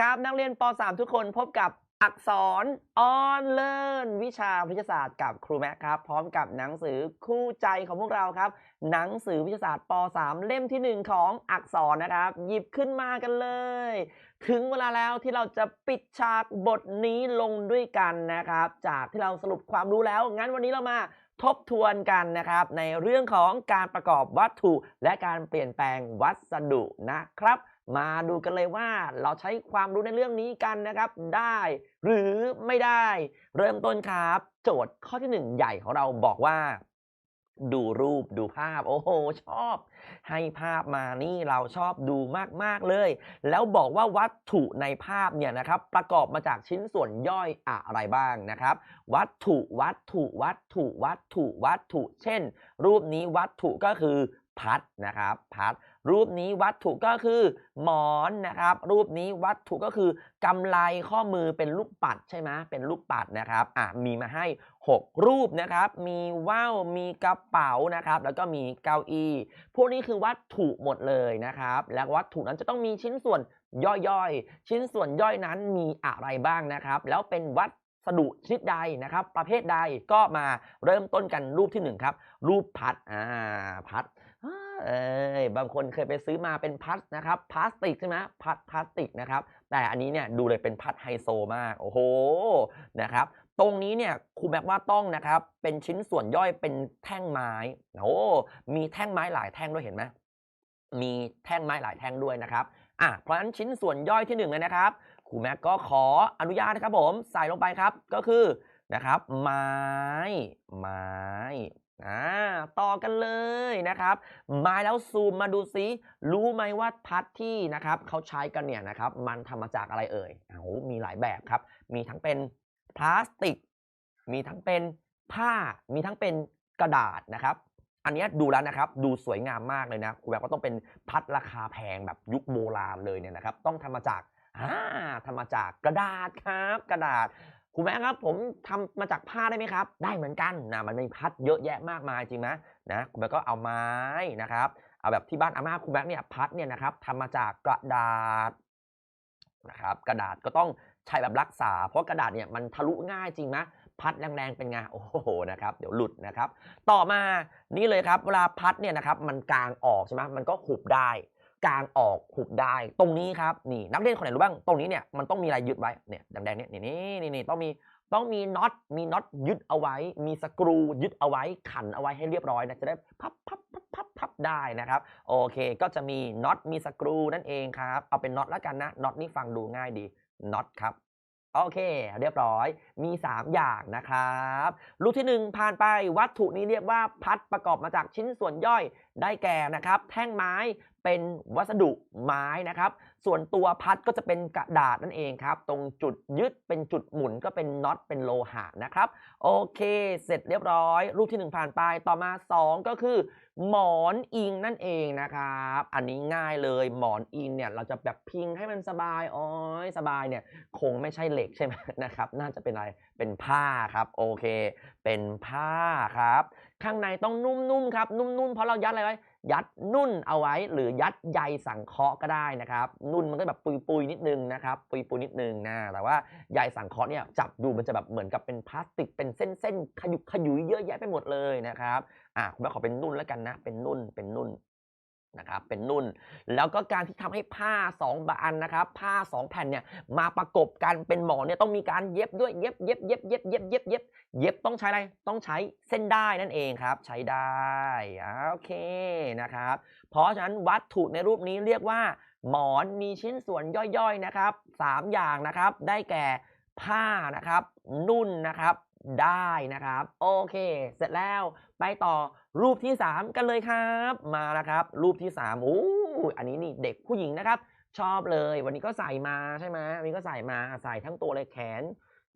ครับ นักเรียนป .3 ทุกคนพบกับอักษรออนเลิร์นวิชาวิทยาศาสตร์กับครูแม็กครับ พร้อมกับหนังสือคู่ใจของพวกเราครับ หนังสือวิทยาศาสตร์ป .3 เล่มที่ 1 ของอักษรนะครับ หยิบขึ้นมากันเลย ถึงเวลาแล้วที่เราจะปิดฉากบทนี้ลงด้วยกันนะครับ จากที่เราสรุปความรู้แล้ว งั้นวันนี้เรามาทบทวนกันนะครับ ในเรื่องของการประกอบวัตถุ และการเปลี่ยนแปลงวัสดุนะครับ มาดูกันเลยว่าเราใช้ความรู้ในเรื่องนี้กันนะครับ ได้หรือไม่ได้ เริ่มต้นครับ โจทย์ข้อที่หนึ่งใหญ่ของเราบอกว่า ดูรูปดูภาพ โอ้โห ชอบ ให้ภาพมานี่เราชอบดูมาก ๆ เลย แล้วบอกว่าวัตถุในภาพเนี่ยนะครับ ประกอบมาจากชิ้นส่วนย่อยอะไรบ้างนะครับ วัตถุวัตถุวัตถุวัตถุวัตถุ เช่น รูปนี้วัตถุก็คือพัดนะครับ พัด รูปนี้วัตถุก็คือหมอนนะครับ รูปนี้วัตถุก็คือกำไลข้อมือเป็นลูกปัดใช่ไหมเป็นลูกปัดนะครับอะมีมาให้ 6 รูปนะครับ มีว่าวมีกระเป๋านะครับ แล้วก็มีเก้าอี้พวกนี้คือวัตถุหมดเลยนะครับ และวัตถุนั้นจะต้องมีชิ้นส่วนย่อยๆ ชิ้นส่วนย่อยนั้นมีอะไรบ้างนะครับ แล้วเป็นวัสดุชนิดใดนะครับ ประเภทใดก็มาเริ่มต้นกันรูปที่หนึ่งครับรูปพัดอ่าพัด เอยบางคนเคยไปซื้อมาเป็นพัดนะครับพลาสติกใช่ไหมพัดพลาสติกนะครับ แต่อันนี้เนี่ยดูเลยเป็นพัดไฮโซมาก โอ้โหนะครับ ตรงนี้เนี่ยครูแม็กว่าต้องนะครับ เป็นชิ้นส่วนย่อยเป็นแท่งไม้โอ้มีแท่งไม้หลายแท่งด้วยเห็นไหมมีแท่งไม้หลายแท่งด้วยนะครับอะเพราะฉะนั้นชิ้นส่วนย่อยที่หนึ่งเลยนะครับครูแม็กก็ขออนุญาตนะครับผมใส่ลงไปครับก็คือนะครับ ไม้ ไม้ อ่าต่อกันเลยนะครับ มาแล้วซูมมาดูซิ รู้ไหมว่าพัดที่นะครับเขาใช้กันเนี่ยนะครับ มันทำมาจากอะไรเอ่ยโอ้โหมีหลายแบบครับ มีทั้งเป็นพลาสติก มีทั้งเป็นผ้า มีทั้งเป็นกระดาษนะครับ อันนี้ดูแล้วนะครับ ดูสวยงามมากเลยนะครูแบบว่าต้องเป็นพัดราคาแพงแบบยุคโบราณเลยเนี่ยนะครับ ต้องทำมาจากอ่าทำมาจากกระดาษครับ กระดาษ ครูแม่ครับผมทำมาจากผ้าได้ไหมครับ ได้เหมือนกันนะมันมีพัดเยอะแยะมากมายจริงไหมนะครูแม่ก็เอาไม้นะครับเอาแบบที่บ้านอาม่าครูแม่เนี่ยพัดเนี่ยนะครับทำมาจากกระดาษนะครับกระดาษก็ต้องใช้แบบรักษา เพราะกระดาษเนี่ยมันทะลุง่ายจริงไหมพัดแรงๆเป็นไงโอ้โหนะครับเดี๋ยวหลุดนะครับ ต่อมานี่เลยครับเวลาพัดเนี่ยนะครับมันกลางออกใช่ไหมมันก็หุบได้ กางออกหุบได้ ตรงนี้ครับนี่นักเรียนคนไหนรู้บ้าง ตรงนี้เนี่ยมันต้องมีอะไรยึดไว้เนี่ยแดงๆเนี่ยนี่นี่นี่ต้องมีต้องมีน็อตมีน็อตยึดเอาไว้ มีสกรูยึดเอาไว้ขันเอาไว้ให้เรียบร้อยนะจะได้พับพับพับพับพับได้นะครับโอเค ก็จะมีน็อตมีสกรูนั่นเองครับเอาเป็นน็อตแล้วกันนะน็อตนี่ฟังดูง่ายดีน็อตครับ โอเค เรียบร้อยมี 3 อย่างนะครับรูปที่ 1 ผ่านไปวัตถุนี้เรียกว่าพัดประกอบมาจากชิ้นส่วนย่อยได้แก่นะครับ แท่งไม้เป็นวัสดุไม้นะครับ ส่วนตัวพัดก็จะเป็นกระดาษนั่นเองครับ ตรงจุดยึดเป็นจุดหมุนก็เป็นน็อตเป็นโลหะนะครับ โอเค เสร็จเรียบร้อย รูปที่ 1 ผ่านไปต่อมา 2 ก็คือ หมอนอิงนั่นเองนะครับ อันนี้ง่ายเลยหมอนอิงเนี่ยเราจะแบบพิงให้มันสบายอ๋อยสบายเนี่ยคงไม่ใช่เหล็กใช่ไหมนะครับ น่าจะเป็นอะไรเป็นผ้าครับ โอเค เป็นผ้าครับ ข้างในต้องนุ่มๆครับ นุ่มๆเพราะเรายัดอะไรไว้ ยัดนุ่นเอาไว้ หรือยัดใยสังเคราะห์ก็ได้นะครับ นุ่นมันก็แบบปุยปุยนิดนึงนะครับ ปุยปุยนิดนึงนะแต่ว่าใยสังเคราะห์เนี่ยจับดูมันจะแบบเหมือนกับเป็นพลาสติกเป็นเส้นเส้นขยุกขยุยเยอะแยะไปหมดเลยนะครับอะคุณแม่ขอเป็นนุ่นแล้วกันนะ เป็นนุ่นเป็นนุ่น นะครับเป็นนุ่น แล้วก็การที่ทำให้ผ้า2บานนะครับผ้า 2 แผ่นเนี่ยมาประกบกันเป็นหมอนเนี่ยต้องมีการเย็บด้วยเย็บเย็บเย็บเย็บเย็บเย็บเย็บเย็บต้องใช้อะไรต้องใช้เส้นได้นั่นเองครับ ใช้ได้อ่าโอเคนะครับ เพราะฉะนั้นวัตถุในรูปนี้เรียกว่า หมอนมีชิ้นส่วนย่อยๆนะครับสามอย่างนะครับได้แก่ผ้านะครับ นุ่นนะครับได้นะครับ โอเค เสร็จแล้วไปต่อ รูปที่ 3 กันเลยครับ มาแล้วครับ รูปที่3โอ้อันนี้นี่เด็กผู้หญิงนะครับ ชอบเลย วันนี้ก็ใส่มาใช่ไหมวันนี้ก็ใส่มาใส่ทั้งตัวเลยแขน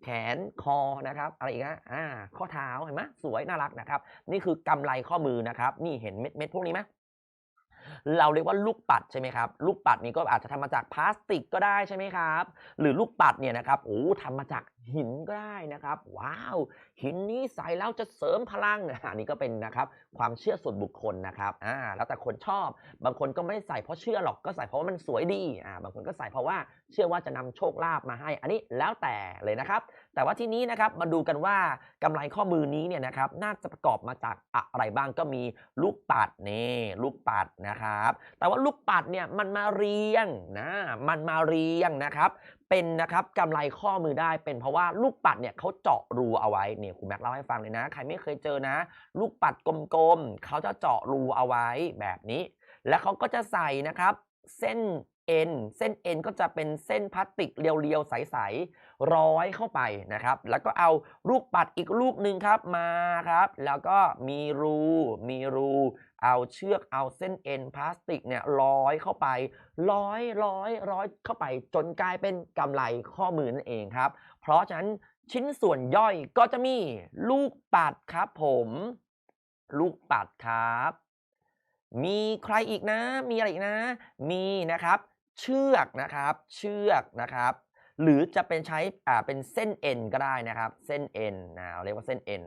แขนคอนะครับ อะไรอีกนะอ่า ข้อเท้าเห็นไหมสวยน่ารักนะครับ นี่คือกำไลข้อมือนะครับ นี่เห็นเม็ดเม็ดพวกนี้ไหมเราเรียกว่าลูกปัดใช่ไหมครับ ลูกปัดนี้ก็อาจจะทำมาจากพลาสติกก็ได้ใช่ไหมครับ หรือลูกปัดเนี่ยนะครับโอ้ทำมาจาก หินก็ได้นะครับ ว้าว หินนี้ใส่แล้วจะเสริมพลังอันนี้ก็เป็นนะครับความเชื่อส่วนบุคคลนะครับอ่าแล้วแต่คนชอบ บางคนก็ไม่ได้ใส่เพราะเชื่อหรอกก็ใส่เพราะว่ามันสวยดีอ่าบางคนก็ใส่เพราะว่าเชื่อว่าจะนำโชคลาภมาให้ อันนี้แล้วแต่เลยนะครับ แต่ว่าที่นี้นะครับมาดูกันว่ากำไรข้อมือนี้เนี่ยนะครับน่าจะประกอบมาจากอะไรบ้างก็มีลูกปัดนี่ลูกปัดนะครับ แต่ว่าลูกปัดเนี่ยมันมาเรียงนะมันมาเรียงนะครับเป็นนะครับกำไรข้อมือได้เป็นเพราะว่าลูกปัดเนี่ยเขาเจาะรูเอาไว้เนี่ยคุณแม็กเล่าให้ฟังเลยนะ ใครไม่เคยเจอนะ ลูกปัดกลมๆเขาจะเจาะรูเอาไว้แบบนี้ แล้วเขาก็จะใส่นะครับเส้นเอ็นเส้นเอ็นก็จะเป็นเส้นพลาสติกเรียวๆ ใสๆร้อยเข้าไปนะครับ แล้วก็เอาลูกปัดอีกลูกหนึ่งครับมาครับ แล้วก็มีรูมีรู เอาเชือกเอาเส้นเอ็นพลาสติกเนี่ยร้อยเข้าไปร้อยร้อยร้อยเข้าไปจนกลายเป็นกำไรข้อมือนั่นเองครับ เพราะฉะนั้นชิ้นส่วนย่อยก็จะมีลูกปัดครับผม ลูกปัดครับ มีใครอีกนะ มีอะไรอีกนะ มีนะครับ เชือกนะครับ เชือกนะครับ หรือจะเป็นใช้อ่าเป็นเส้นเอ็นก็ได้นะครับ เส้นเอ็นนะเราเรียกว่าเส้นเอ็น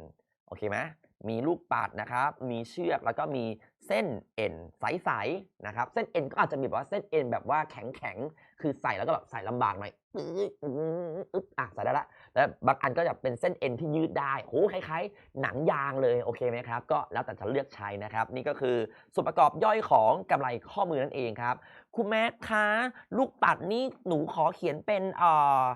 โอเคไหม มีลูกปัดนะครับ มีเชือกแล้วก็มีเส้นเอ็นใสๆนะครับ เส้นเอ็นก็อาจจะมีแบบว่าเส้นเอ็นแบบว่าแข็งๆ คือใส่แล้วก็แบบใส่ลำบากหน่อยอึ๊บอะใส่ได้ละแล้วบางอันก็จะเป็นเส้นเอ็นที่ยืดได้โหคล้ายๆ หนังยางเลยโอเคไหมครับ ก็แล้วแต่จะเลือกใช้นะครับ นี่ก็คือส่วนประกอบย่อยของกำไรข้อมือนั่นเองครับคุณแม่คะลูกปัดนี่หนูขอเขียนเป็นเอ่ออ่า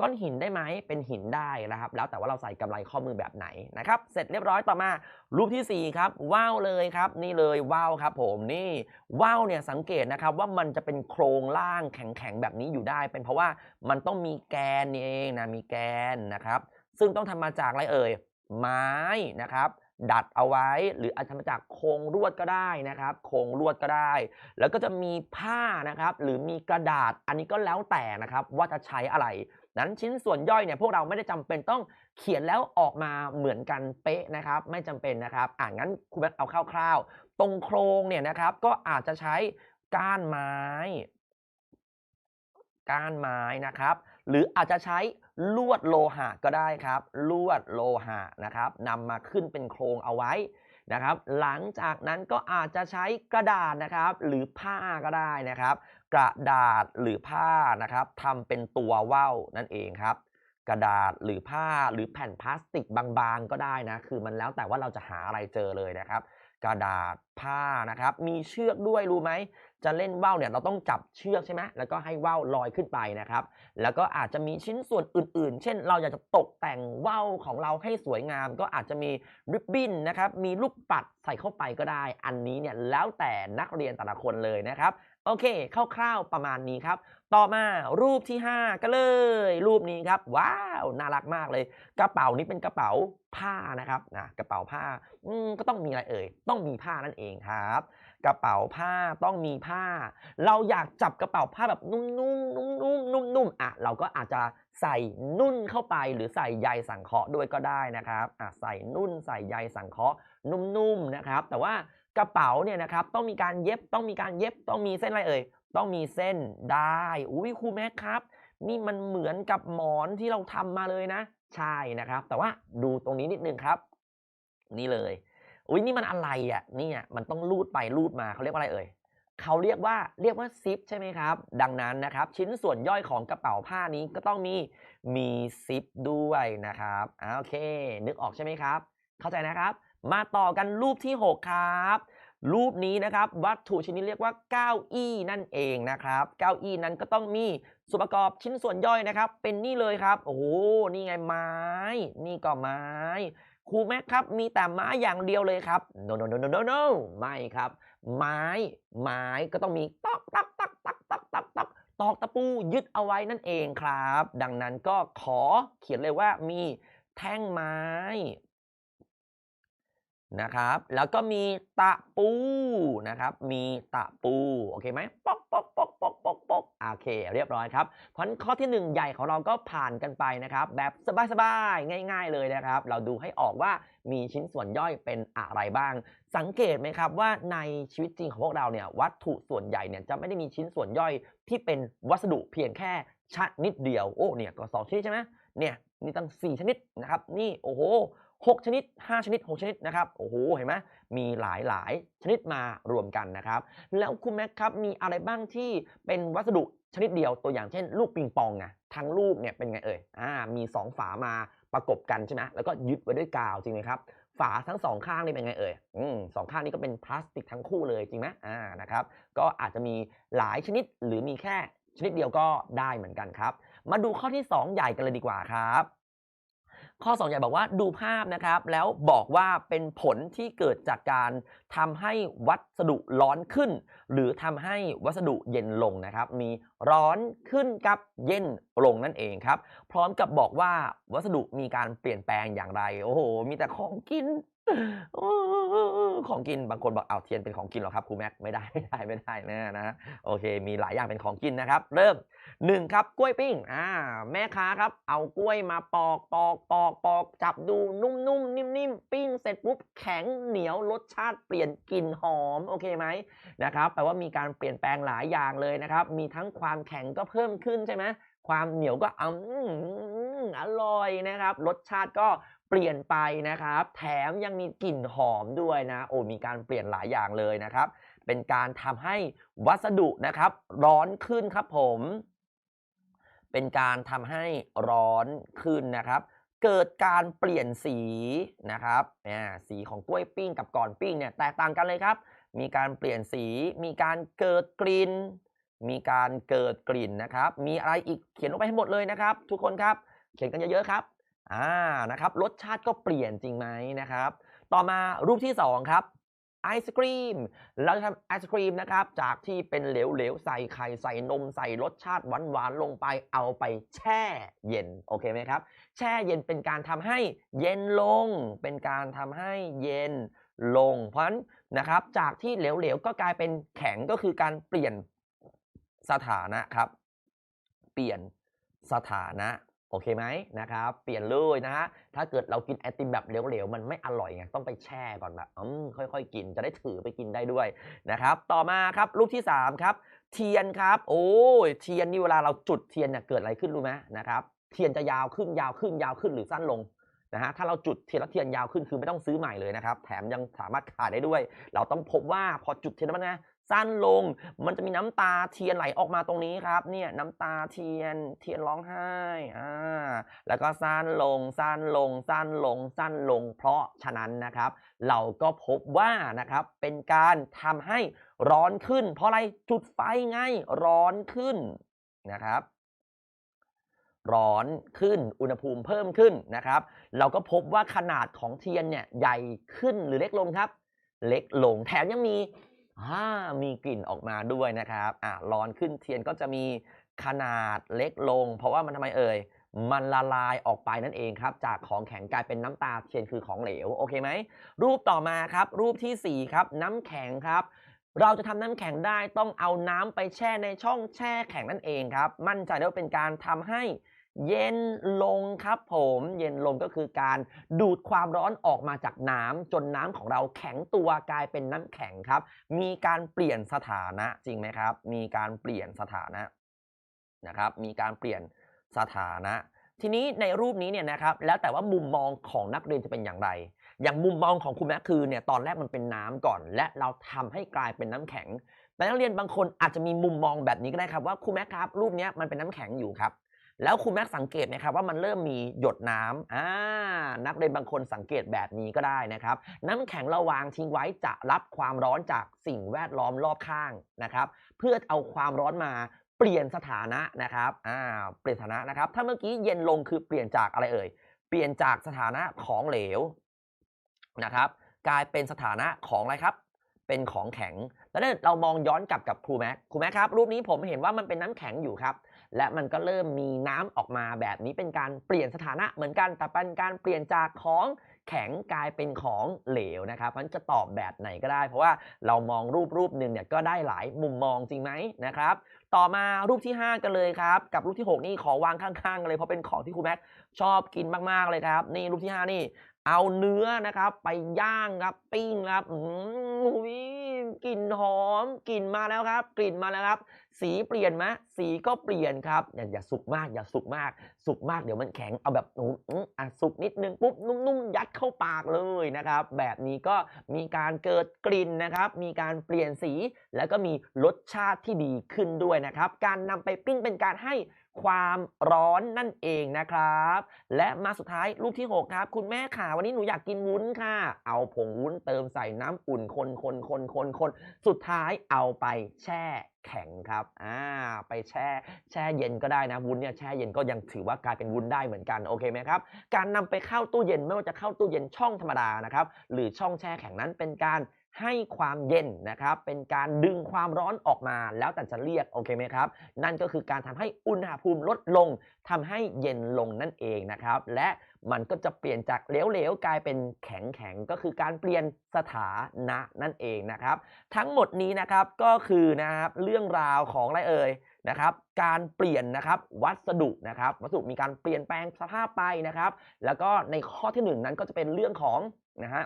ก้อนหินได้ไหมเป็นหินได้นะครับ แล้วแต่ว่าเราใส่กำไรข้อมือแบบไหนนะครับ เสร็จเรียบร้อยต่อมา รูปทีสี่ 4 ครับว่าวเลยครับ นี่เลยว่าวครับ ผมนี่ว่าวเนี่ยสังเกตนะครับว่ามันจะเป็นโครงล่างแข็งๆแบบนี้อยู่ได้ เป็นเพราะว่ามันต้องมีแกนเองนะมีแกนนะครับ ซึ่งต้องทำมาจากอะไรเอ่ยไม้นะครับดัดเอาไว้ หรืออาจจะมาจากโครงลวดก็ได้นะครับโครงลวดก็ได้ แล้วก็จะมีผ้านะครับ หรือมีกระดาษอันนี้ก็แล้วแต่นะครับ ว่าจะใช้อะไร นั้นชิ้นส่วนย่อยเนี่ยพวกเราไม่ได้จำเป็นต้องเขียนแล้วออกมาเหมือนกันเป๊ะนะครับ ไม่จำเป็นนะครับ อ่างั้นคุณแบทเอาคร่าวๆ ตรงโครงเนี่ยนะครับ ก็อาจจะใช้ก้านไม้ ก้านไม้นะครับ หรืออาจจะใช้ลวดโลหะก็ได้ครับ ลวดโลหะนะครับนำมาขึ้นเป็นโครงเอาไว้นะครับ หลังจากนั้นก็อาจจะใช้กระดาษนะครับ หรือผ้าก็ได้นะครับ กระดาษหรือผ้านะครับทำเป็นตัวว่าวนั่นเองครับกระดาษหรือผ้าหรือแผ่นพลาสติกบางๆ ก็ได้นะ คือมันแล้วแต่ว่าเราจะหาอะไรเจอเลยนะครับ กระดาษผ้านะครับ มีเชือกด้วยรู้ไหม จะเล่นว่าวเนี่ยเราต้องจับเชือกใช่ไหมแล้วก็ให้ว่าวลอยขึ้นไปนะครับ แล้วก็อาจจะมีชิ้นส่วนอื่นๆ เช่น เราอยากจะตกแต่งว่าวของเราให้สวยงาม ก็อาจจะมีริบบิ้นนะครับ มีลูกปัดใส่เข้าไปก็ได้ อันนี้เนี่ยแล้วแต่นักเรียนแต่ละคนเลยนะครับ โอเคคร่าวๆประมาณนี้ครับ ต่อมารูปที่ 5 ก็เลย รูปนี้ครับ ว้าวน่ารักมากเลย กระเป๋านี้เป็นกระเป๋าผ้านะครับนะกระเป๋าผ้าอืมก็ต้องมีอะไรเอ่ยต้องมีผ้านั่นเองครับ กระเป๋าผ้าต้องมีผ้า เราอยากจับกระเป๋าผ้าแบบนุ่มๆนุ่มๆนุ่มๆอะเราก็อาจจะใส่นุ่นเข้าไปหรือใส่ใยสังเคราะห์ด้วยก็ได้นะครับอะใส่นุ่นใส่ใยสังเคราะห์นุ่มๆนะครับ แต่ว่า กระเป๋าเนี่ยนะครับต้องมีการเย็บต้องมีการเย็บต้องมีเส้นอะไรเอ่ยต้องมีเส้นได้อุ้ยครูแม็กครับ นี่มันเหมือนกับหมอนที่เราทำมาเลยนะ ใช่นะครับ แต่ว่าดูตรงนี้นิดนึงครับ นี่เลยอุ้ยนี่มันอะไรอะนี่ยมันต้องลูดไปลูดมาเขาเรียกว่าอะไรเอ่ยเขาเรียกว่าเรียกว่าซิปใช่ไหมครับ ดังนั้นนะครับ ชิ้นส่วนย่อยของกระเป๋าผ้านี้ก็ต้องมีมีซิปด้วยนะครับโอเค นึกออกใช่ไหมครับ เข้าใจนะครับ มาต่อกันรูปที่ 6 ครับ รูปนี้นะครับ วัตถุชนนี้เรียกว่าเก้าอี้นั่นเองนะครับเก้าอี้นั้นก็ต้องมีส่วนประกอบชิ้นส่วนย่อยนะครับ เป็นนี่เลยครับ โอ้โหนี่ไงไม้ นี่ก็ไม้ครูแม็กครับมีแต่ไม้อย่างเดียวเลยครับ no no no no no no ไม่ครับ ไม้ ไม้ก็ต้องมีตอกตักตักตักตักตักตักตอกตะปูยึดเอาไว้นั่นเองครับ ดังนั้นก็ขอเขียนเลยว่ามีแท่งไม้ นะครับ แล้วก็มีตะปูนะครับ มีตะปู โอเคไหมป๊อกป๊อกป๊อกป๊อกป๊อกป๊อกโอเค เรียบร้อยครับเพราะฉะนั้นข้อที่ 1 ใหญ่ของเราก็ผ่านกันไปนะครับ แบบสบายๆ ง่าย ๆ เลยนะครับ เราดูให้ออกว่ามีชิ้นส่วนย่อยเป็นอะไรบ้าง สังเกตไหมครับว่าในชีวิตจริงของพวกเราเนี่ยวัตถุส่วนใหญ่เนี่ยจะไม่ได้มีชิ้นส่วนย่อยที่เป็นวัสดุเพียงแค่ชนิดเดียว โอ้เนี่ยก็สองชนิดใช่ไหมเนี่ยนี่ตั้ง 4 ชนิดนะครับ นี่โอ้โห 6 ชนิด 5 ชนิด 6 ชนิดนะครับโอ้โหเห็นไหมมีหลายหลายชนิดมารวมกันนะครับ แล้วคุณแม็กครับมีอะไรบ้างที่เป็นวัสดุชนิดเดียวตัวอย่างเช่น ลูกปิงปองอะทั้งลูกเนี่ยเป็นไงเอ่ยอ่ามี 2 ฝามาประกบกันใช่ไหมแล้วก็ยึดไว้ด้วยกาวจริงไหมครับฝาทั้งสองข้างนี่เป็นไงเอ่ยอืมสองข้างนี้ก็เป็นพลาสติกทั้งคู่เลยจริงไหมอ่านะครับ ก็อาจจะมีหลายชนิดหรือมีแค่ชนิดเดียวก็ได้เหมือนกันครับ มาดูข้อที่ 2 ใหญ่กันเลยดีกว่าครับ ข้อ2ใหญ่บอกว่าดูภาพนะครับ แล้วบอกว่าเป็นผลที่เกิดจากการทำให้วัสดุร้อนขึ้น หรือทำให้วัสดุเย็นลงนะครับ มีร้อนขึ้นกับเย็นลงนั่นเองครับ พร้อมกับบอกว่าวัสดุมีการเปลี่ยนแปลงอย่างไร โอ้โห มีแต่ของกิน ของกินบางคนบอกเอาเทียนเป็นของกินหรอครับครูแม็กไม่ได้ไม่ได้ไม่ได้นะนะโอเค มีหลายอย่างเป็นของกินนะครับ เริ่ม1ครับกล้วยปิ้งอ่าแม่ค้าครับ เอากล้วยมาปอกปอกปอกปอกจับดูนุ่มๆนิ่มๆปิ้งเสร็จปุ๊บแข็งเหนียวรสชาติเปลี่ยนกลิ่นหอมโอเคไหมนะครับแปลว่ามีการเปลี่ยนแปลงหลายอย่างเลยนะครับ มีทั้งความแข็งก็เพิ่มขึ้นใช่ไหมความเหนียวก็อืมอร่อยนะครับ รสชาติก็ เปลี่ยนไปนะครับ แถมยังมีกลิ่นหอมด้วยนะ โอ้มีการเปลี่ยนหลายอย่างเลยนะครับ เป็นการทำให้วัสดุนะครับ ร้อนขึ้นครับผม เป็นการทำให้ร้อนขึ้นนะครับ เกิดการเปลี่ยนสีนะครับสีของกล้วยปิ้งกับก่อนปิ้งเนี่ยแตกต่างกันเลยครับ มีการเปลี่ยนสี มีการเกิดกลิ่นมีการเกิดกลิ่นนะครับ มีอะไรอีกเขียนลงไปให้หมดเลยนะครับ ทุกคนครับ เขียนกันเยอะๆครับ อ่านะครับรสชาติก็เปลี่ยนจริงไหมนะครับ ต่อมารูปที่ 2 ครับไอศครีมเราจะทำไอศครีมนะครับ จากที่เป็นเหลวๆ ใส่ไข่ใส่นมใส่รสชาติหวานๆ ลงไปเอาไปแช่เย็น โอเคไหมครับ แช่เย็นเป็นการทำให้เย็นลง เป็นการทำให้เย็นลง เพราะฉะนั้นนะครับ จากที่เหลวๆ ก็กลายเป็นแข็งก็คือการเปลี่ยนสถานะครับ เปลี่ยนสถานะ โอเคไหมนะครับ เปลี่ยนเลยนะฮะ ถ้าเกิดเรากินไอติมแบบเหลวๆ มันไม่อร่อยไง ต้องไปแช่ก่อนแบบอืมค่อย ๆ กิน จะได้ถือไปกินได้ด้วยนะครับ ต่อมาครับ รูปที่ 3 ครับ เทียนครับ โอ้ย เทียนนี่เวลาเราจุดเทียนเนี่ยเกิดอะไรขึ้นรู้ไหมนะครับ เทียนจะยาวขึ้นยาวขึ้นยาวขึ้นหรือสั้นลงนะฮะ ถ้าเราจุดเทียนแล้วเทียนยาวขึ้นคือไม่ต้องซื้อใหม่เลยนะครับ แถมยังสามารถขายได้ด้วย เราต้องพบว่าพอจุดเทียนแล้วนะ สั้นลง มันจะมีน้ำตาเทียนไหลออกมาตรงนี้ครับ เนี่ยน้ำตาเทียนเทียนร้องไห้อ่าแล้วก็สั้นลงสั้นลงสั้นลงสั้นลง เพราะฉะนั้นนะครับ เราก็พบว่านะครับเป็นการทำให้ร้อนขึ้น เพราะอะไรจุดไฟไงร้อนขึ้นนะครับร้อนขึ้น อุณหภูมิเพิ่มขึ้นนะครับ เราก็พบว่าขนาดของเทียนเนี่ยใหญ่ขึ้นหรือเล็กลงครับ เล็กลง แถมยังมี อ่ามีกลิ่นออกมาด้วยนะครับอ่าร้อนขึ้นเทียนก็จะมีขนาดเล็กลง เพราะว่ามันทำไมเอ่ย มันละลายออกไปนั่นเองครับ จากของแข็งกลายเป็นน้ำตาเทียนคือของเหลว โอเคไหม รูปต่อมาครับ รูปทีสี่4 ครับ น้ำแข็งครับ เราจะทำน้ำแข็งได้ต้องเอาน้ำไปแช่ในช่องแช่แข็งนั่นเองครับ มั่นใจได้ว่าเป็นการทำให้ เย็นลงครับผม เย็นลงก็คือการดูดความร้อนออกมาจากน้ำจนน้ำของเราแข็งตัวกลายเป็นน้ำแข็งครับ มีการเปลี่ยนสถานะจริงไหมครับ มีการเปลี่ยนสถานะนะครับ มีการเปลี่ยนสถานะ ทีนี้ในรูปนี้เนี่ยนะครับ แล้วแต่ว่ามุมมองของนักเรียนจะเป็นอย่างไร อย่างมุมมองของคุณแม่คือเนี่ยตอนแรกมันเป็นน้ำก่อน และเราทำให้กลายเป็นน้ำแข็ง แต่นักเรียนบางคนอาจจะมีมุมมองแบบนี้ก็ได้ครับว่าครูแม็กครับ รูปนี้มันเป็นน้ำแข็งอยู่ครับ แล้วครูแม็กสังเกตไหมครับว่ามันเริ่มมีหยดน้ำอ่านักเรียนบางคนสังเกตแบบนี้ก็ได้นะครับ น้ำแข็งเราวางทิ้งไว้จะรับความร้อนจากสิ่งแวดล้อมรอบข้างนะครับ เพื่อเอาความร้อนมาเปลี่ยนสถานะนะครับอ่าเปลี่ยนสถานะนะครับ ถ้าเมื่อกี้เย็นลงคือเปลี่ยนจากอะไรเอ่ย เปลี่ยนจากสถานะของเหลวนะครับ กลายเป็นสถานะของอะไรครับ เป็นของแข็ง แล้วเรามองย้อนกลับกับครูแม็กครูแม็กครับ รูปนี้ผมเห็นว่ามันเป็นน้ำแข็งอยู่ครับ และมันก็เริ่มมีน้ำออกมาแบบนี้เป็นการเปลี่ยนสถานะเหมือนกัน แต่เป็นการเปลี่ยนจากของแข็งกลายเป็นของเหลวนะครับมันจะตอบแบบไหนก็ได้ เพราะว่าเรามองรูปรูปหนึ่งเนี่ยก็ได้หลายมุมมองจริงไหมนะครับ ต่อมารูปที่ 5 กันเลยครับ กับรูปที่ 6 นี่ขอวางข้างๆกันเลยเพราะเป็นของที่ครูแม็กชอบกินมากๆเลยครับ นี่รูปที่ 5 นี่ เอาเนื้อนะครับ ไปย่างครับปิ้งครับอืมอุ๊ยกลิ่นหอมกลิ่นมาแล้วครับ กลิ่นมาแล้วครับ สีเปลี่ยนไหมสีก็เปลี่ยนครับ อย่าอย่าสุกมาก อย่าสุกมาก สุกมากเดี๋ยวมันแข็งเอาแบบหนูอะสุกนิดนึงปุ๊บนุ่มๆ ยัดเข้าปากเลยนะครับ แบบนี้ก็มีการเกิดกลิ่นนะครับ มีการเปลี่ยนสี แล้วก็มีรสชาติที่ดีขึ้นด้วยนะครับ การนำไปปิ้งเป็นการให้ความร้อนนั่นเองนะครับ และมาสุดท้ายลูกที่ 6 ครับ คุณแม่ขาวันนี้หนูอยากกินวุ้นค่ะ เอาผงวุ้นเติมใส่น้ำอุ่นคนคนคนคนคนสุดท้ายเอาไปแช่ แข็งครับอ่าไปแช่แช่เย็นก็ได้นะวุ้นเนี่ยแช่เย็นก็ยังถือว่ากลายเป็นวุ้นได้เหมือนกันโอเคไหมครับการนำไปเข้าตู้เย็นไม่ว่าจะเข้าตู้เย็นช่องธรรมดานะครับหรือช่องแช่แข็งนั้นเป็นการ ให้ความเย็นนะครับ เป็นการดึงความร้อนออกมาแล้วแต่จะเรียกโอเคไหมครับ นั่นก็คือการทำให้อุณหภูมิลดลงทำให้เย็นลงนั่นเองนะครับ และมันก็จะเปลี่ยนจากเหลวๆกลายเป็นแข็งๆก็คือการเปลี่ยนสถานะนั่นเองนะครับ ทั้งหมดนี้นะครับก็คือนะครับเรื่องราวของอะไรเอ่ยนะครับการเปลี่ยนนะครับวัสดุนะครับ วัสดุมีการเปลี่ยนแปลงสภาพไปนะครับ แล้วก็ในข้อที่หนึ่งนั้นก็จะเป็นเรื่องของนะฮะ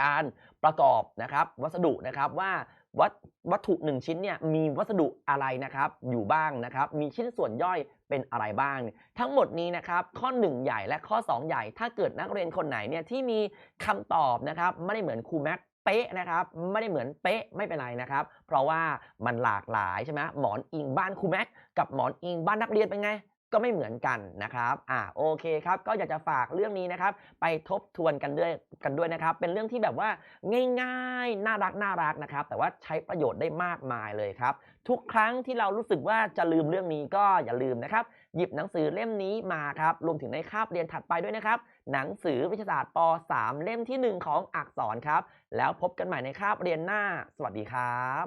การประกอบนะครับ วัสดุนะครับว่าวัตวัตถุหนึ่งชิ้นเนี่ยมีวัสดุอะไรนะครับอยู่บ้างนะครับ มีชิ้นส่วนย่อยเป็นอะไรบ้าง ทั้งหมดนี้นะครับข้อ 1 ใหญ่และข้อ 2 ใหญ่ ถ้าเกิดนักเรียนคนไหนเนี่ยที่มีคำตอบนะครับไม่ได้เหมือนครูแม็กเป๊ะนะครับไม่ได้เหมือนเป๊ะไม่เป็นไรนะครับ เพราะว่ามันหลากหลายใช่ไหมหมอนอิงบ้านครูแม็กกับหมอนอิงบ้านนักเรียนเป็นไง ก็ไม่เหมือนกันนะครับ อ่า โอเคครับ ก็อยากจะฝากเรื่องนี้นะครับ ไปทบทวนกันด้วยกันด้วยนะครับ เป็นเรื่องที่แบบว่าง่ายๆ น่ารักน่ารักนะครับ แต่ว่าใช้ประโยชน์ได้มากมายเลยครับ ทุกครั้งที่เรารู้สึกว่าจะลืมเรื่องนี้ก็อย่าลืมนะครับ หยิบหนังสือเล่มนี้มาครับ รวมถึงในคาบเรียนถัดไปด้วยนะครับ หนังสือวิทยาศาสตร์ป .3 เล่มที่ 1 ของอักษรครับ แล้วพบกันใหม่ในคาบเรียนหน้า สวัสดีครับ